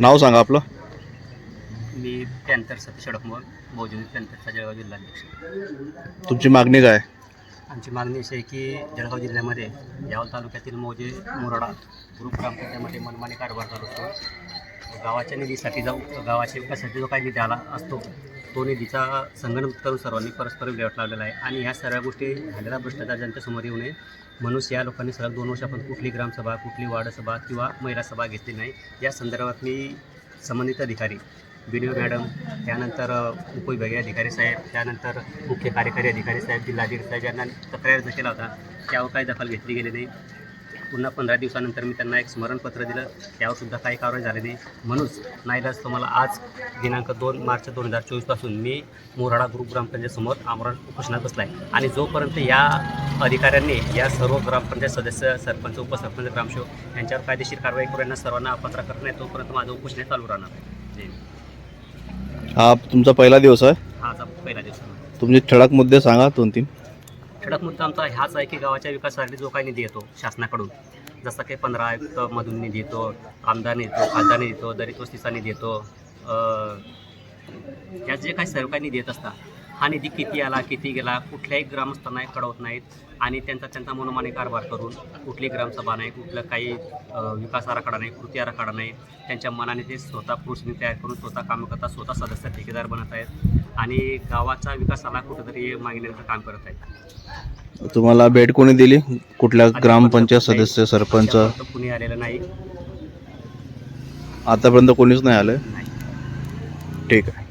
नाव सांगा आपलं. मी पॅन्थर सतीश अडकमोल बहुजन पॅन्थरचा जळगाव जिल्हाध्यक्ष. तुमची मागणी काय? आमची मागणी अशी आहे की जळगाव जिल्ह्यामध्ये यावल तालुक्यातील मोजे मुरडा ग्रुप ग्रामपंचायतमध्ये मनमानी कारभार चालू असतो गावाच्या निधीसाठी जाऊ गावाच्या विकासासाठी जो काही निधी आला असतो तो निधीचा संगणक करून सर्वांनी परस्पर विल्हेवाट लावलेला आहे. आणि ह्या सर्व गोष्टी झालेला भ्रष्टाचार जनतेसमोर येऊ नये. म्हणून या लोकांनी सलग दोन वर्षापासून कुठली ग्रामसभा कुठली वार्डसभा किंवा महिला सभा घेतली नाही. या संदर्भात मी संबंधित अधिकारी बी डी ओ मॅडम त्यानंतर उपविभागीय अधिकारी साहेब त्यानंतर मुख्य कार्यकारी अधिकारी साहेब जिल्हाधिकारी साहेब यांना तक्रार केला होता. त्यावर काही दखल घेतली गेली नाही. पुन्हा पंधरा दिवसानंतर मी त्यांना एक स्मरणपत्र दिलं त्यावर सुद्धा काही कारवाई झाली नाही. म्हणूनच नाईलाज तुम्हाला आज दिनांक दोन मार्च दोन हजार चोवीसपासून मी मोराडा ग्रुप ग्रामपंचायतसमोर आमरण उपोषणात बसला आहे आणि जोपर्यंत या अधिकाऱ्यांनी या सर्व ग्रामपंचायत सदस्य सरपंच उपसरपंच ग्रामसेवक यांच्यावर कायदेशीर कारवाई करून यांना सर्वांना अपात्र करत नाही तोपर्यंत माझं उपोषण चालू राहणार आहे. हा तुमचा पहिला दिवस आहे? हा पहिला दिवस आहे. तुमचे ठळक मुद्दे सांगा दोन तीन ठळक मुद्दा आमचा ह्याच आहे की गावाच्या विकासासाठी जो काही निधी येतो शासनाकडून जसा काही पंधरा आयुक्तमधून निधी येतो आमदार येतो खासदार येतो दलित वस्तीचा निधी येतो अं, जे काही सर्व काही निधी येत असतात हा निधी किती आला किती गेला कुठल्याही ग्रामस्थांना कळवत नाहीत. आणि त्यांचा त्यांचा मनोमानी कारभार करून कुठली ग्रामसभा नाही कुठलं काही विकास आराखडा नाही कृती आराखडा नाही. त्यांच्या मनाने ते स्वतः पुरुषांनी तयार करून स्वतः कामं करतात स्वतः सदस्य ठेकेदार बनत आहेत. आणि गावाच्या विकासाला कुठंतरी मागण्याचं काम करत आहेत. तुम्हाला भेट कोणी दिली? कुठल्या ग्रामपंचायत सदस्य सरपंच? कुणी आलेलं नाही. आतापर्यंत कोणीच नाही आलं ठीक आहे.